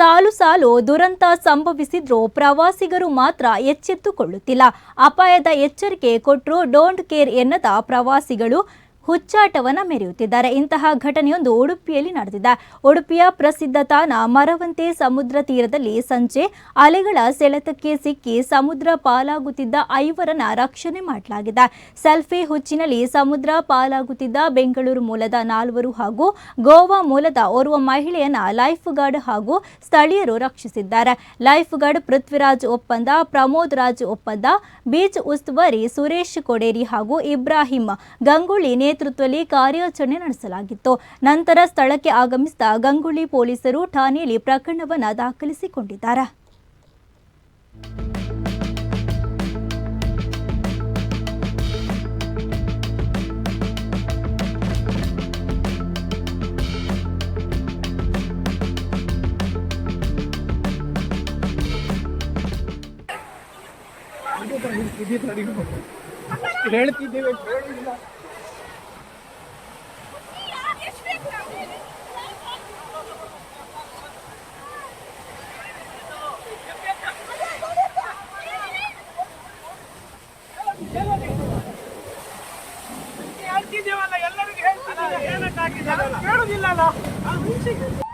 ಸಾಲು ಸಾಲು ದುರಂತ ಸಂಭವಿಸಿದ್ರೂ ಪ್ರವಾಸಿಗರು ಮಾತ್ರ ಎಚ್ಚೆತ್ತುಕೊಳ್ಳುತ್ತಿಲ್ಲ. ಅಪಾಯದ ಎಚ್ಚರಿಕೆ ಕೊಟ್ಟರು ಡೋಂಟ್ ಕೇರ್ ಎನ್ನದ ಪ್ರವಾಸಿಗಳು ಹುಚ್ಚಾಟವನ್ನ ಮೆರೆಯುತ್ತಿದ್ದಾರೆ. ಇಂತಹ ಘಟನೆಯೊಂದು ಉಡುಪಿಯಲ್ಲಿ ನಡೆದಿದೆ ಉಡುಪಿಯ ಪ್ರಸಿದ್ಧ ತಾಣ ಮರವಂತೆ ಸಮುದ್ರ ತೀರದಲ್ಲಿ ಸಂಜೆ ಅಲೆಗಳ ಸೆಳೆತಕ್ಕೆ ಸಿಕ್ಕಿ ಸಮುದ್ರ ಪಾಲಾಗುತ್ತಿದ್ದ ಐವರನ್ನ ರಕ್ಷಣೆ ಮಾಡಲಾಗಿದೆ. ಸೆಲ್ಫಿ ಹುಚ್ಚಿನಲ್ಲಿ ಸಮುದ್ರ ಪಾಲಾಗುತ್ತಿದ್ದ ಬೆಂಗಳೂರು ಮೂಲದ ನಾಲ್ವರು ಹಾಗೂ ಗೋವಾ ಮೂಲದ ಓರ್ವ ಮಹಿಳೆಯನ್ನ ಲೈಫ್ ಗಾರ್ಡ್ ಹಾಗೂ ಸ್ಥಳೀಯರು ರಕ್ಷಿಸಿದ್ದಾರೆ. ಲೈಫ್ ಗಾರ್ಡ್ ಪೃಥ್ವಿರಾಜ್ ಒಪ್ಪಂದ, ಪ್ರಮೋದ್ ರಾಜ್ ಒಪ್ಪಂದ, ಬೀಚ್ ಉಸ್ತುವಾರಿ ಸುರೇಶ್ ಕೊಡೇರಿ ಹಾಗೂ ಇಬ್ರಾಹಿಂ ಗಂಗೂಳಿ ನೇತೃತ್ವದಲ್ಲಿ ಕಾರ್ಯಾಚರಣೆ ನಡೆಸಲಾಗಿತ್ತು. ನಂತರ ಸ್ಥಳಕ್ಕೆ ಆಗಮಿಸಿದ ಗಂಗುಳಿ ಪೊಲೀಸರು ಠಾಣೆಯಲ್ಲಿ ಪ್ರಕರಣವನ್ನು ದಾಖಲಿಸಿಕೊಂಡಿದ್ದಾರೆ. ಹೇಳ್ತಿದ್ದೇವೆ ಕೇಳಿಲ್ಲ. 掉进来了，啊，没这个。